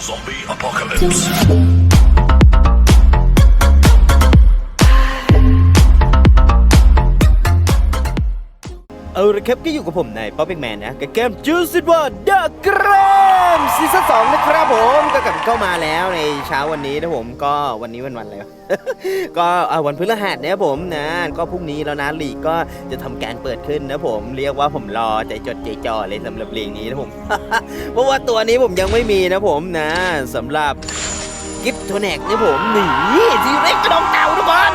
Zombie apocalypse. เอาละครับก็อยู่กับผมในป๊อปปี้แมนนะกับเกมจูซิว่าเดอะกรมซีซั่นสองนะครับผมก็กลับเข้ามาแล้วในเช้าวันนี้นะผมก็วันนี้วันวันอะไรวะก็วันพฤหัสนะผมนะก็พรุ่งนี้แล้วนะลีกก็จะทำการเปิดขึ้นนะผมเรียกว่าผมรอใจจดใจจ่อเลยสำหรับลีกนี้นะผมเพราะว่าตัวนี้ผมยังไม่มีนะผมนะสำหรับกิฟต์โทเน็กนี่ผมหนีทีเร็กกระดองเต่า ทุกคน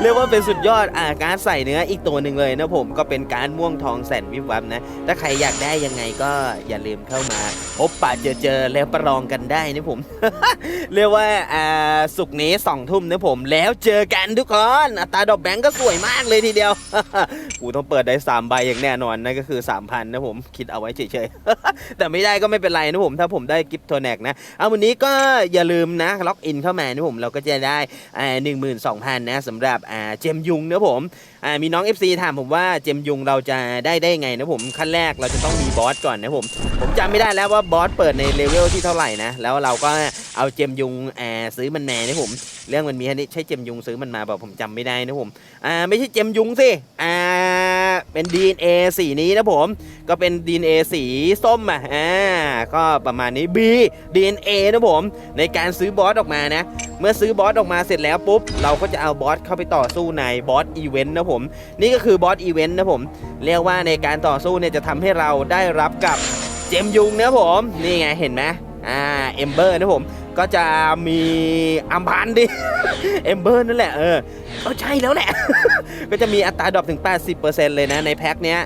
เรียกว่าเป็นสุดยอดอาการใส่เนื้ออีกตัวหนึ่งเลยนะผมก็เป็นการม่วงทองแสนวิบวับนะ ถ้าใครอยากได้ยังไงก็อย่าลืมเข้ามาพบปะเจอเจอแล้วประลองกันได้นะผม เรียกว่าอ่าสุกนี้สองทุ่มนะผม แล้วเจอกันทุกคนอัตราดอกแบงก์ก็สวยมากเลยทีเดียวกูต้องเปิดได้ 3 ใบอย่างแน่นอนนั่นก็คือ 3,000นะผมคิดเอาไว้เฉยๆ แต่ไม่ได้ก็ไม่เป็นไรนะผม ถ้าผมได้กิฟต์โทแนกนะ เอาวันนี้ก็อย่าลืมนะ ล็อกอินเข้ามานะผมเราก็จะได้อ่าหนึ่งหมื่นสองพันนะสำหรับอ่าเจมยุงนะผมอ่ามีน้อง FC ถามผมว่าเจมยุงเราจะได้ได้ไงนะผมขั้นแรกเราจะต้องมีบอสก่อนนะผมผมจำไม่ได้แล้วว่าบอสเปิดในเลเวลที่เท่าไหร่นะแล้วเราก็เอาเจมยุงอ่าซื้อมันมานะผม เรื่องมันมีแค่นี้ใช่เจมยุงซื้อมันมาบอกผมจำไม่ได้นะผมอ่าไม่ใช่เจมยุงสิอ่า เป็น DNA สีนี้นะผม ก็เป็น DNA สีส้มอะอ่าก็ประมาณนี้ B DNA นะผม ในการซื้อบอสออกมานะ เมื่อซื้อบอสออกมาเสร็จแล้วปุ๊บ เราก็จะเอาบอสเข้าไปต่อสู้ในบอสอีเวนต์นะผม นี่ก็คือบอสอีเวนต์นะผม เรียกว่าในการต่อสู้เนี่ยจะทำให้เราได้รับกับเจมยุงนะผม นี่ไงเห็นไหมอ่าเอมเบอร์นะผม ก็จะมีอัมพันดิเอมเบอร์นั่นแหละเออเออใช่แล้วแหละ ก็จะมีอัตราดรอปถึง 80%เลยนะในแพ็คเนี้ย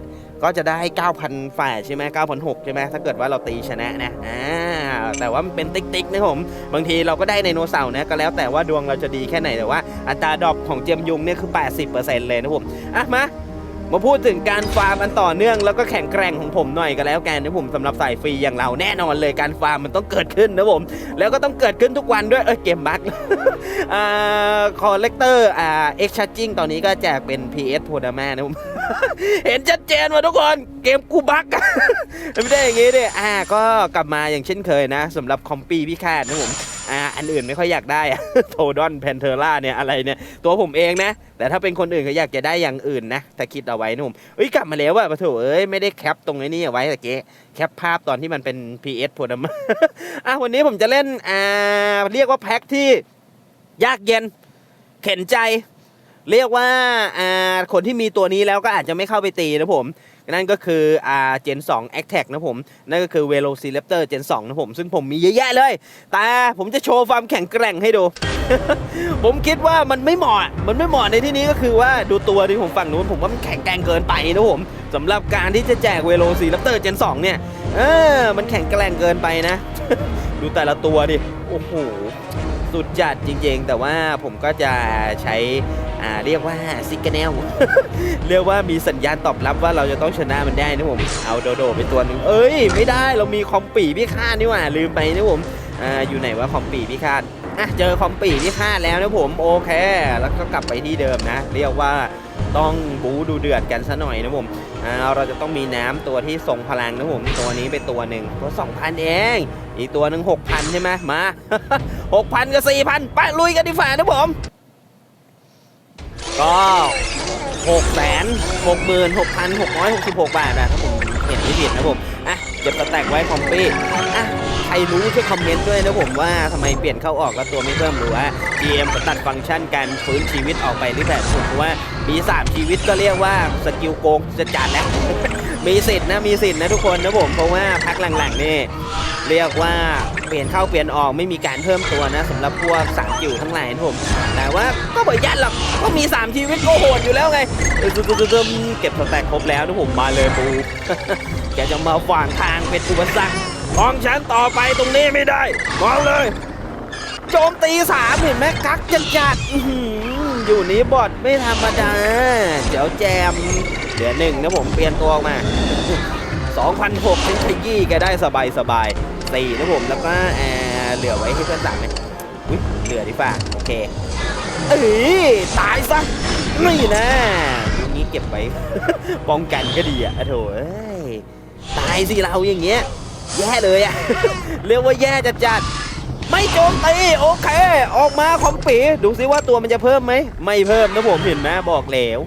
ก็จะได้ 9,000ฝ่ายใช่ไหม9,600ใช่ไหมถ้าเกิดว่าเราตีชนะนะอ่าแต่ว่ามันเป็นติ๊กติ๊กนะผม บางทีเราก็ได้ไดโนเสาร์นะก็แล้วแต่ว่าดวงเราจะดีแค่ไหนแต่ว่าอัตราดรอปของเจมยุงเนี่ยคือ 80%เลยนะผมอะมา มาพูดถึงการฟาร์มอันต่อเนื่องแล้วก็แข็งแกร่งของผมหน่อยก็แล้วกันนะผมสำหรับสายฟรีอย่างเราแน่นอนเลยการฟาร์มมันต้องเกิดขึ้นนะผม แล้วก็ต้องเกิดขึ้นทุกวันด้วยเออเกมบั๊กอ่าคอลเลกเตอร์อ่าเอ็กชาร์จิงตอนนี้ก็แจกเป็น PS โพดามานะผม เห็นชัดเจนมาทุกคนเกมกูบั๊กไม่ได้อย่างงี้ดิอ่าก็กลับมาอย่างเช่นเคยนะสำหรับคอมปีพี่คาดนะผม อันอื่นไม่ค่อยอยากได้อะโทดอนแพนเทอร่าเนี่ยอะไรเนี่ยตัวผมเองนะ แต่ถ้าเป็นคนอื่นเขาอยากจะได้อย่างอื่นนะถ้าคิดเอาไว้นุ่มเอ้ยกลับมาแล้วอะปะโถเอ้ยไม่ได้แคปตรงไอ้นี้เอาไว้แต่เก๊แคปภาพตอนที่มันเป็น PS โพดมาอะวันนี้ผมจะเล่นอ่าเรียกว่าแพ็คที่ยากเย็น เข็นใจ เรียกว่าอ่าคนที่มีตัวนี้แล้วก็อาจจะไม่เข้าไปตีนะผม นั่นก็คืออ่าเจน2 a t t a c นะผม นั่นก็คือ Velociraptor Gen 2 นะผม ซึ่งผมมีเยอะแยะเลย แต่ผมจะโชว์ความแข็งแกร่งให้ดู ผมคิดว่ามันไม่เหมาะ มันไม่เหมาะในที่นี้ก็คือว่าดูตัวที่ผมฝั่งนู้นผมว่ามันแข็งแกร่งเกินไปนะผมสำหรับการที่จะแจก Velociraptor Gen 2 เนี่ย เออ มันแข็งแกร่งเกินไปนะ ดูแต่ละตัวดิ โอ้โห สุดจัดจริงๆ แต่ว่าผมก็จะใช้เรียกว่าซิกเกเนลเรียกว่ามีสัญญาณตอบรับว่าเราจะต้องชนะมันได้นะผมเอาโดโดไปตัวหนึ่งเอ้ย ไม่ได้เรามีคอมปีพี่คาดนี่หว่าลืมไปนะผมออยู่ไหนว่าคอมปีพี่คาดอะเจอคอมปีพี่คาดแล้วนะผมโอเค แล้วก็กลับไปที่เดิมนะ เรียกว่า ต้องบูดูเดือดกันซะหน่อยนะผมอ่าเราจะต้องมีน้ำตัวที่ทรงพลังนะผมตัวนี้ไปตัวหนึ่งตัว2,000เอง อีกตัวหนึ่ง6,000ใช่ไหมมา6,000กับ4,000ไปลุยกันดีฝ่านะผม ก็หกแสนหกหมื่นหกพันหกร้อยหกสิบหกบาทนะถ้าผมเห็นไม่ผิดนะผมอะเก็บสแตกไว้คอมปี้อะใครรู้ช่วยคอมเมนต์ด้วยนะผมว่าทำไมเปลี่ยนเข้าออกแล้วตัวไม่เพิ่มหรือว่า GM ตัดฟังก์ชันการฟื้นชีวิตออกไปหรือแบบผมเพราะว่ามี3ชีวิตก็เรียกว่าสกิลโกงจะจัดแล้ว มีสิทธิ์นะมีสิทธิ์นะทุกคนนะผมเพราะว่าพักหลังๆนี่เรียกว่าเปลี่ยนเข้าเปลี่ยนออกไม่มีการเพิ่มตัวนะสำหรับพวกสามจิ๋วทั้งหลายนะผมแต่ว่าก็บ่ยันหรอกก็มี3ชีวิตก็โหดอยู่แล้วไงเออซึมๆๆเก็บสแต็กครบแล้วนะผมมาเลยปูแกจะมาฝางทางเป็นอุปสรรคของฉันต่อไปตรงนี้ไม่ได้มองเลย โจมตีสามเห็นไหมกักจัดจัด อยู่นี้บอดไม่ธรรมดาเจ๋วแจมเหลือหนึ่งนะผมเปลี่ยนตัวออกมา2,006เป็นขยี้แกได้สบายสบายสี่นะผมแล้วก็เอ่อเหลือไว้ให้เพื่อนสามไหมอุ้ยเหลือดีฝ่าโอเคเอ้ยตายซะนี่นะอย่างนี้เก็บไว้ป้องกันก็ดีอะอะโถเอ้ยตายสิเราอย่างเงี้ยแย่เลยอะเรียกว่าแย่จัดจัด โจมตีโอเค ออกมาคอมปีดูซิว่าตัวมันจะเพิ่มไหมไม่เพิ่มนะผมเห็นไหมบอกแล้ว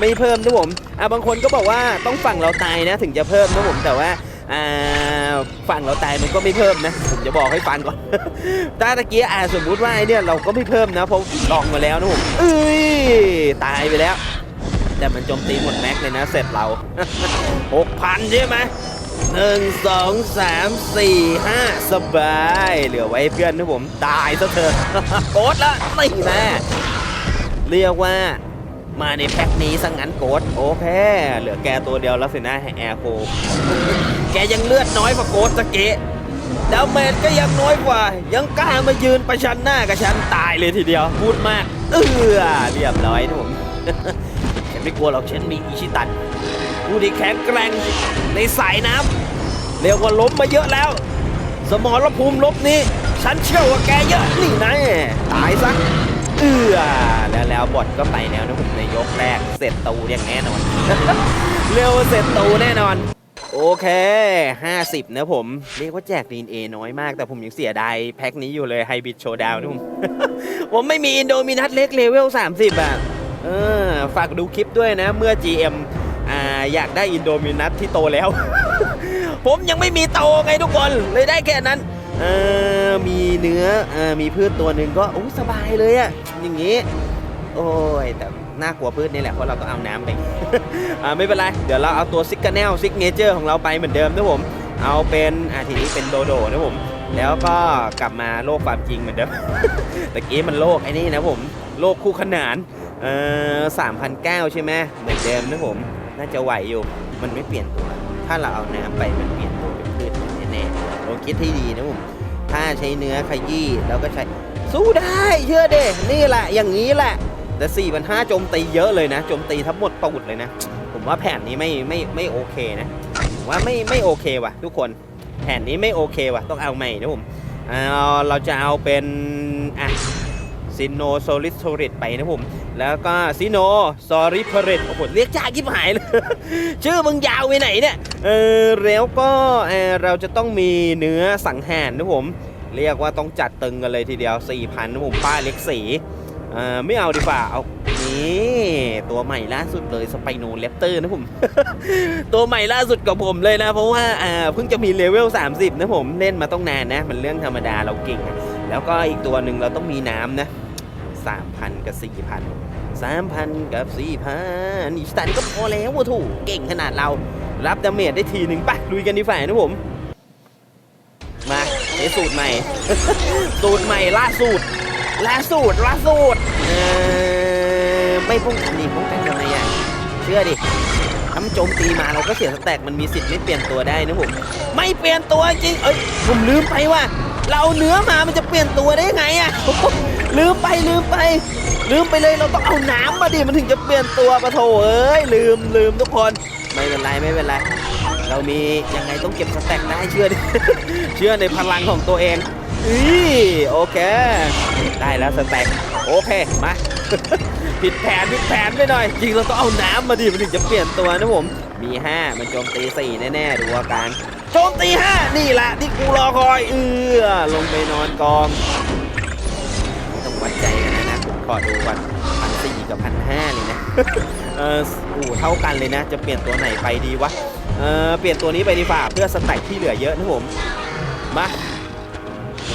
ไม่เพิ่มนะผมอะบางคนก็บอกว่าต้องฝั่งเราตายนะ ถึงจะเพิ่มนะผมแต่ว่าอ่าฝั่งเราตายมันก็ไม่เพิ่มนะ ผมจะบอกให้ฟังก่อนถ้าตะเกี้อ่าสมมุติว่าไอเนี่ยเราก็ไม่เพิ่มนะเพราะลองมาแล้วนะผมเอ้ยตายไปแล้ว แต่มันโจมตีหมดแม็กเลยนะเสร็จเราหกพันใช่ไหม หนึ่งสองสามสี่ห้าสบาย เหลือไว้เพื่อนนะผมตายซะเถอะโกดละนี่แน่เรียกว่ามาในแพ็คนี้สังงั้นโกดโอเค เหลือแกตัวเดียวแล้วสินะให้แอร์โคแกยังเลือดน้อยกว่าโกดสเกะดาวเมจก็ยังน้อยกว่า ยังกล้ามายืนประชันหน้ากับฉันตายเลยทีเดียว พูดมาก เออเรียบร้อยนะผมฉันไม่กลัวหรอกฉันมีอิชิตัน ผู้ที่แข็งแกร่งในสายน้ำเรียกว่าล้มมาเยอะแล้ว สมรภูมิลบนี้ ฉันเชื่อว่าแกเยอะนี่นะตายซะเอือแล้วแล้วบอทก็ไปแล้วนะผมในยกแรกเสร็จตูอย่างแน่นอน เรียกว่าเสร็จตูแน่นอน โอเค 50 นะผม เรียกว่าแจกดีเอน้อยมาก แต่ผมยังเสียดายแพ็คนี้อยู่เลยไฮบิดโชว์ดาวนะผมผมไม่มีอินโดมินัทเล็กเลเวล 30 อะเออฝากดูคลิปด้วยนะเมื่อ GM อ่าอยากได้อินโดมินัทที่โตแล้ว ผมยังไม่มีโตไงทุกคนเลยได้แค่นั้นเออมีเนื้ออมีพืชตัวหนึ่งก็อ้สบายเลยอะอย่างงี้ โอ้ยแต่น่ากลัวพืชนี่แหละเพราะเราต้องเอาน้ำไปอ่าไม่เป็นไร เดี๋ยวเราเอาตัวซิกเนลซิกเนเจอร์ของเราไปเหมือนเดิมนะผม เอาเป็นอ่าทีนี้เป็นโดโดนะผม แล้วก็กลับมาโลกความจริงเหมือนเดิมตะกี้มันโลกไอ้นี่นะผม โลกคู่ขนานเอ่อสามพันเก้าใช่ไหมเหมือนเดิมนะผม น่าจะไหวอยู่ มันไม่เปลี่ยนตัว ถ้าเราเอาน้ำไปมันเปลี่ยนตัวเป็นพืชแน่ๆลองคิดให้ดีนะผมถ้าใช้เนื้อขยี้แล้วก็ใช้สู้ได้เชื่อเด้นี่แหละอย่างนี้แหละ แต่4ี่พันห้าโจมตีเยอะเลยนะโจมตีทั้งหมดตูดเลยนะ ผมว่าแผนนี้ไม่ไม่ไม่โอเคนะผมว่าไม่ไม่โอเคว่ะ ทุกคนแผนนี้ไม่โอเคว่ะ ต้องเอาใหม่นะผมเอาเราจะเอาเป็นอะซินโนโซลิสโทริตไปนะผม แล้วก็ซิโนซอริพเรตโอ้โหเรียกยากยิบหายเลยชื่อมึงยาวไปไหนเนี่ยเออแล้วก็เออเราจะต้องมีเนื้อสังหารนะผม เรียกว่าต้องจัดตึงกันเลยทีเดียว 4,000นะผมป้ายเล็กสีเอ่อไม่เอาดีกว่าเอานี่ตัวใหม่ล่าสุดเลยสไปโนเลปเตอร์นะผม ตัวใหม่ล่าสุดกับผมเลยนะ เพราะว่าอ่าเพิ่งจะมีเลเวล 30 นะผมเล่นมาต้องนานนะ มันเรื่องธรรมดาเราเก่ง แล้วก็อีกตัวหนึ่งเราต้องมีน้ำนะ 3,000 กับ 4,000 3,000 กับ 4,000อีสตันก็พอแล้วว่ะถูกเก่งขนาดเรา รับดาเมจได้ทีหนึ่งปะลุยกันดีฝ่ายนะผม มาเอสูตรใหม่ สูตรใหม่ล่าสูตรล่าสูตรล่าสูตรเออไม่ป้องกันดีป้องกันทำไมอะเชื่อดิถ้ามันโจมตีมาเราก็เสียสแต็กมันมีสิทธิ์ไม่เปลี่ยนตัวได้นะผม ไม่เปลี่ยนตัวจริง เอ้ยผมลืมไปว่า เราเอาเนื้อมามันจะเปลี่ยนตัวได้ไงอะ ลืมไปลืมไป ลืมไปเลยเราต้องเอาน้ำมาดิมันถึงจะเปลี่ยนตัวปะโถเอ้ยลืมลืมทุกคนไม่เป็นไรไม่เป็นไร เรามียังไงต้องเก็บสแต็กได้เชื่อดิเชื่อในพลังของตัวเองอีโอเค ได้แล้วสแต็กโอเคมาผิดแผนผิดแผนไปหน่อยจริงเราต้องเอาน้ำมาดิมันถึงจะเปลี่ยนตัวนะผมมี 5 มันโจมตี 4 แน่ๆดูอาการโจมตี 5 นี่แหละที่กูรอคอยเออลงไปนอนกอง วัดใจกันนะนะผมขอดูก่อนพันสี่กับพันห้าเลยนะเออโอ้เท่ากันเลยนะ จะเปลี่ยนตัวไหนไปดีวะเออเปลี่ยนตัวนี้ไปดีฝ่าเพื่อสแต็กที่เหลือเยอะนะผมมา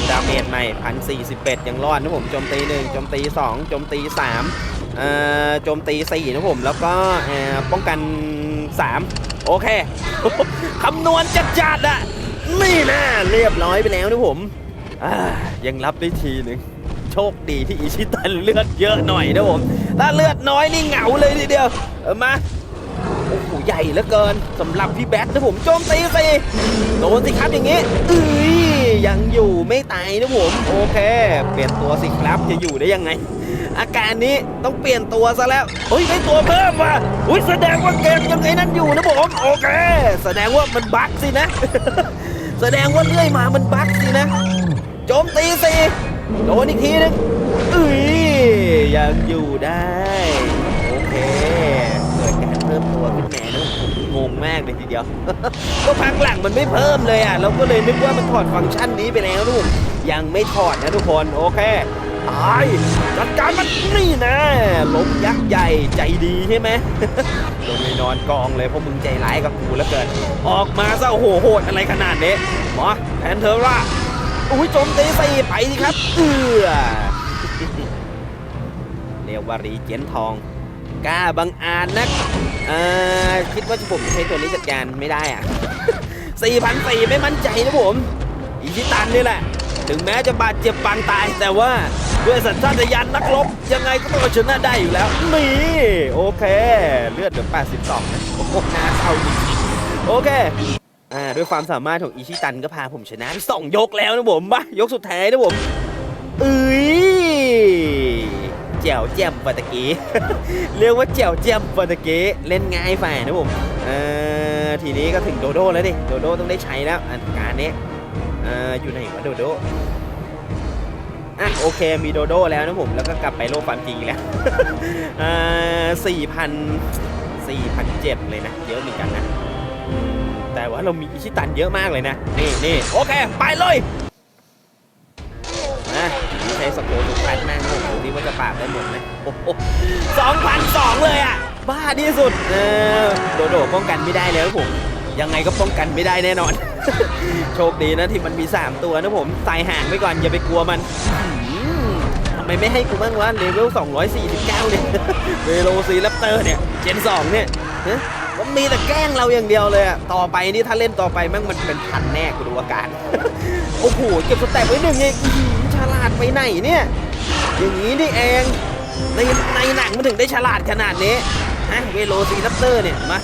ดาเมจใหม่พันสี่สิบเอ็ดยังรอดนะผมโจมตีหนึ่งโจมตีสองโจมตีสามเออโจมตีสี่นะผมแล้วก็เออป้องกันสามโอเคคำนวณจัดจัดอะนี่นะเรียบร้อยไปแล้วนะผมยังรับได้ทีหนึ่ง โชคดีที่อิชิตันเลือดเยอะหน่อยนะผม ถ้าเลือดน้อยนี่เหงาเลยทีเดียว เออมา โอ้โหใหญ่เหลือเกินสำหรับพี่แบทนะผมโจมตีสิโดนสิครับอย่างงี้เอ้ยยังอยู่ไม่ตายนะผม โอเค เปลี่ยนตัวสิครับจะอยู่ได้ยังไง อาการนี้ต้องเปลี่ยนตัวซะแล้วเฮ้ยได้ตัวเพิ่มว่ะอุ้ยแสดงว่าเกมยังไงนั้นอยู่นะผมโอเค แสดงว่ามันบั๊กสินะ แสดงว่าเลื่อยมามันบั๊กสินะโจมตีสิ โดนอีกทีนึงเอ้ยยังอยู่ได้ โอเคเกิดการเพิ่มตัวขึ้นแน่นะผมงงมากเลยทีเดียว ก็พักหลังมันไม่เพิ่มเลยอะ เราก็เลยนึกว่ามันถอดฟังก์ชันนี้ไปแล้วทุกยังไม่ถอดนะทุกคนโอเคตายจัดการมันนี่นะล้มยักษ์ใหญ่ใจดีใช่ไหมลงไปนอนกองเลยเพราะมึงใจร้ายกับกูแล้วเกิน ออกมาซะโอ้โหโหดอะไรขนาดนี้หมอแพนเทอร่า อุ้ยโจมตีใส่ไปสิครับ เอือเรียกว่ารีเจนทอง กล้าบังอาจนักเอ่อคิดว่าผมใช้ตัวนี้จัดการไม่ได้อะสี่พันสี่ไม่มั่นใจนะผม อิชิตันนี่แหละ ถึงแม้จะบาดเจ็บปางตาย แต่ว่าด้วยสัญชาตญาณนักรบ ยังไงก็ต้องเอาชนะได้อยู่แล้วนี่โอเค เลือดเหลือ82นะโอ้โหน่าเศร้าจริงโอเค อ่าด้วยความสามารถของอิชิตันก็พาผมชนะสองยกแล้วนะผมมายกสุดท้ายนะผมเอ้ยแจ๋วแจ่มปะตะกี้ เรียกว่าแจ๋วแจ่มปะตะกี้เล่นง่ายฝ่ายนะผมเออทีนี้ก็ถึงโดโด้แล้วดิโดโด้ต้องได้ใช้แล้วอันการนี้เอออยู่ไหนวะโดโด้อะโอเคมีโดโด้แล้วนะผมแล้วก็กลับไปโลกความจริงแล้วอ่อสี่พันสี่พันเจ็ดเลยนะเยอะเหมือนกันนะ ว่าเรามีอิชิตันเยอะมากเลยนะ นี่นี่โอเค ไปเลยนะใช้สโคปทุกพันนั่งผมดูที่ว่าจะปราบได้หมดไหมโอ้โหสองพันสองเลยอะ บ้าที่สุด เออ โดโดป้องกันไม่ได้แล้วผมยังไงก็ป้องกันไม่ได้แน่นอน โชคดีนะที่มันมี 3 ตัวนะผมใส่ห่างไว้ก่อนอย่าไปกลัวมันทำไมไม่ให้กูบ้างวะเลเวล249เนี่ยเวโรซีแรปเตอร์เนี่ย เจน2เนี่ย มันมีแต่แกล้งเราอย่างเดียวเลยอะต่อไปนี่ถ้าเล่นต่อไปมั่งมันเป็นพันแน่กูดูอาการ โอ้โหเก็บสแต็กไว้หนึ่งเองฉลาดไปไหนเนี่ย อย่างนี้นี่เองในในหนังมันถึงได้ฉลาดขนาดนี้ฮะเวโรซีแรปเตอร์เนี่ยมา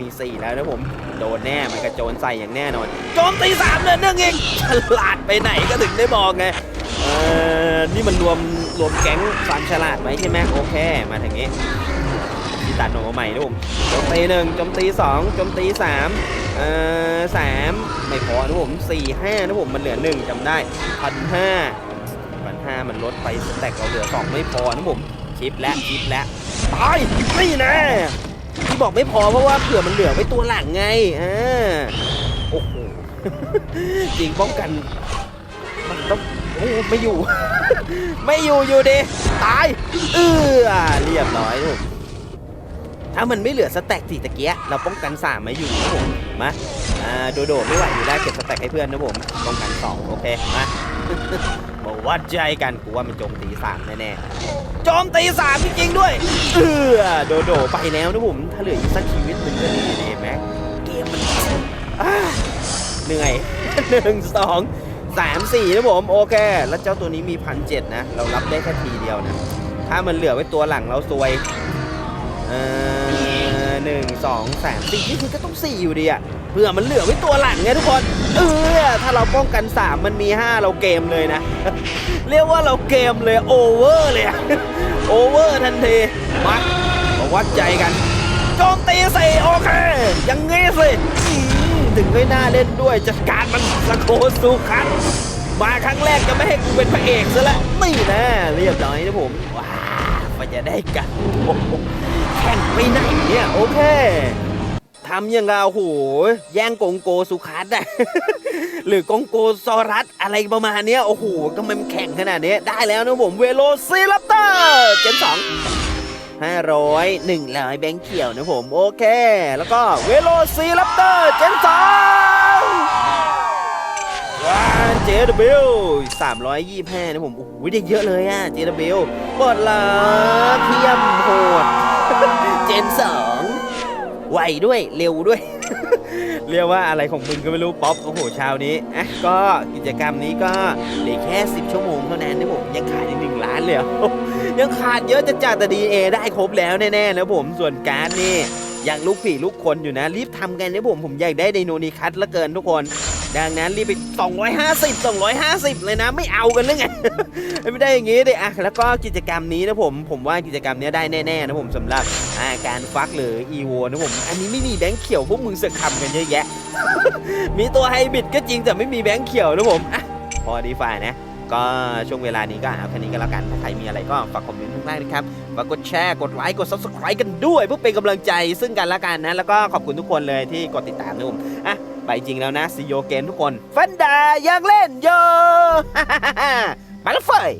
มีสี่แล้วนะผมโดนแน่มันกระโจนใส่อย่างแน่นอนโจมตีสามเดือนหนึ่งเองฉลาดไปไหนก็ถึงได้บอกไงเออนี่มันรวมรวมแก๊งความฉลาดไหมใช่ไหมโอเค มาทางนี้ ตัดหนูมาใหม่นะผมโจมตีหนึ่งโจมตีสองโจมตีสามเอ่อสามไม่พอนะผมสี่ห้านะผมมันเหลือหนึ่งจำได้พันห้าพันห้ามันลดไปแต็กเราเหลือสองไม่พอนะผมชิปและชิปและตายนี่นะที่บอกไม่พอเพราะว่าเผื่อมันเหลือไว้ตัวหลังไงอ่าโอ้โหจริงป้องกันมันต้องโอ้ไม่อยู่ ไม่อยู่อยู่ดิตายเออเรียบร้อยลูก ถ้ามันไม่เหลือสแต็กสี่ตะเกียเราป้องกันสามมาอยู่นะผมมาอ่าโดโดไม่ไหวอยู่แล้วเก็บสแต็กให้เพื่อนนะผมป้องกันสองโอเคมาบอกวัดใจกันกูว่ามันโจมตีสามแน่ๆโจมตีสามจริงๆด้วยเออโดโดไปแล้วนะผมถ้าเหลืออีกสักชีวิตหนึ่งก็ดีดีแม็กเกมมันเหนื่อยหนึ่งสองสามสี่นะผมโอเค แล้วเจ้าตัวนี้มีพันเจ็ดนะ เรารับได้แค่ทีเดียวนะ ถ้ามันเหลือไว้ตัวหลังเราซวย เออ หนึ่งสองสามสี่นี่คือก็ต้องสี่อยู่ดีอะเพื่อมันเหลือไว้ตัวหลังไงทุกคน เออถ้าเราป้องกันสามมันมีห้าเราเกมเลยนะ เรียกว่าเราเกมเลยโอเวอร์เลยโอเวอร์ทันทีมามาวัดใจกันโจมตีสิโอเคยังงี้สิถึงไม่น่าเล่นด้วยจัดการมันสะโคสุคันมาครั้งแรกจะไม่ให้กูเป็นพระเอกซะแล้วนี่นะเรียบร้อยนะผมว้า มันจะได้กันโอ้โหแข่งไปไหนเนี่ยโอเคทำยังไงโอ้โหแย่งกงโกสุคัสอะ หรือกงโกซอรัสอะไรประมาณเนี้ยโอ้โหก็มันแข่งขนาดนี้ได้แล้วนะผมเวโรซีรัปเตอร์เจนสองห้าร้อยหนึ่งร้อยแบงค์เขียวนะผม โอเค แล้วก็เวโรซีรัปเตอร์เจนสอง ว้าเจดบิลสามร้อยยี่ห้านะผมโอ้โหได้เยอะเลยอะเจดบิลปลดละเทียมโหดเจนสองไวด้วยเร็วด้วย เรียกว่าอะไรของมึงก็ไม่รู้ป๊อปโอ้โหเช้านี้อะก็กิจกรรมนี้ก็เหลือแค่ 10 ชั่วโมงเท่านั้นนะผมยังขาดอีกหนึ่งล้านเลยยังขาดเยอะจะจัดแต่ดีเอได้ครบแล้วแน่ๆนะผมส่วนการดนี่ยังลูกผีลูกคนอยู่นะ รีบทำกันนะผมผมอยากได้ไดโนนิคัสละเกินทุกคน ดังนั้นรีบไป 250 250 เลยนะ ไม่เอากันหรือไง ไม่ได้อย่างงี้ดิอะแล้วก็กิจกรรมนี้นะผม ผมว่ากิจกรรมนี้ได้แน่ๆนะผมสำหรับอาการฟักหรืออีโวนะผม อันนี้ไม่มีแบงค์เขียวพวกมึงเสกคำกันเยอะแยะ มีตัวไฮบริดก็จริงแต่ไม่มีแบงค์เขียวนะผมอะพอดีฝ่ายนะก็ช่วงเวลานี้ก็เอาแค่นี้ก็แล้วกัน ถ้าใครมีอะไรก็ฝากคอมเมนต์ข้างล่างนะครับ ฝากกดแชร์ กดไลค์ กด subscribe กันด้วย เพื่อเป็นกำลังใจซึ่งกันและกันนะ แล้วก็ขอบคุณทุกคนเลยที่กดติดตามนะผมอะ ไปจริงแล้วนะซีโยเกนทุกคน ฟันดาอยากเล่นโยไปแล้วเฟย